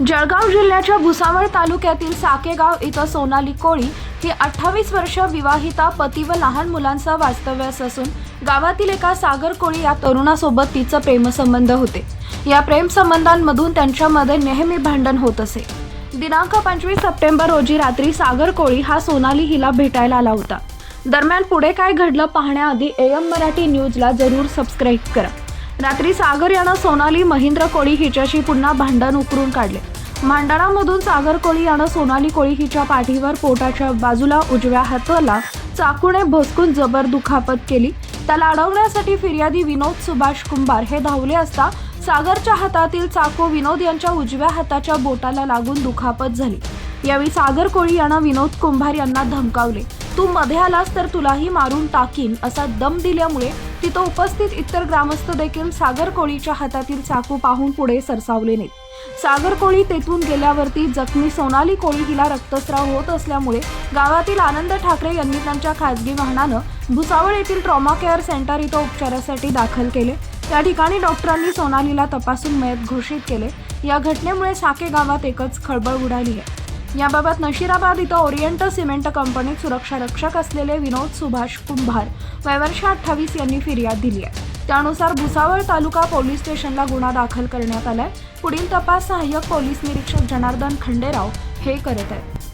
जळगाव जिल्ह्याच्या भुसावळ तालुक्यातील साकेगाव इथं सोनाली कोळी ही अठ्ठावीस वर्ष विवाहिता पती व लहान मुलांसह वास्तव्यास असून गावातील एका सागर कोळी या तरुणासोबत तिचं प्रेमसंबंध होते. या प्रेमसंबंधांमधून त्यांच्यामध्ये नेहमी भांडण होत असे. दिनांक पंचवीस सप्टेंबर रोजी रात्री सागर कोळी हा सोनाली हिला भेटायला आला होता. दरम्यान पुढे काय घडलं पाहण्याआधी एम मराठी न्यूजला जरूर सबस्क्राईब करा. रात्री सागर यानं सोनाली महेंद्र कोळी हिच्याशी पुन्हा भांडण उकरून काढले. भांडणामधून सागर कोळी यानं सोनाली कोळी हिच्या पाठीवर पोटाच्या बाजूला उजव्या हाताला चाकूने भसकून जबर दुखापत केली. त्याला अडवण्यासाठी फिर्यादी विनोद सुभाष कुंभार हे धावले असता सागरच्या हातातील चाकू विनोद यांच्या उजव्या हाताच्या बोटाला लागून दुखापत झाली. यावेळी सागर कोळी यानं विनोद कुंभार यांना धमकावले. तू मध्ये आलास तर तुलाही मारून टाकीन असा दम दिल्यामुळे तिथं उपस्थित इतर ग्रामस्थ देखील सागर कोळीच्या हातातील चाकू पाहून पुढे सरसावले नाहीत. सागर कोळी तेथून गेल्यावरती जखमी सोनाली कोळी हिला रक्तस्राव होत असल्यामुळे गावातील आनंद ठाकरे यांनी त्यांच्या खासगी वाहनानं भुसावळ येथील ट्रॉमा केअर सेंटर इथं उपचारासाठी दाखल केले. त्या ठिकाणी डॉक्टरांनी सोनालीला तपासून मयत घोषित केले. या घटनेमुळे साके गावात एकच खळबळ उडाली आहे. याबाबत नशिराबाद इथं ओरिएंट सिमेंट कंपनीत सुरक्षा रक्षक असलेले विनोद सुभाष कुंभार वयवर्ष अठ्ठावीस यांनी फिर्याद दिली आहे. त्यानुसार भुसावळ तालुका पोलीस स्टेशनला गुन्हा दाखल करण्यात आलाय. पुढील तपास सहाय्यक पोलीस निरीक्षक जनार्दन खंडेराव हे करत आहेत.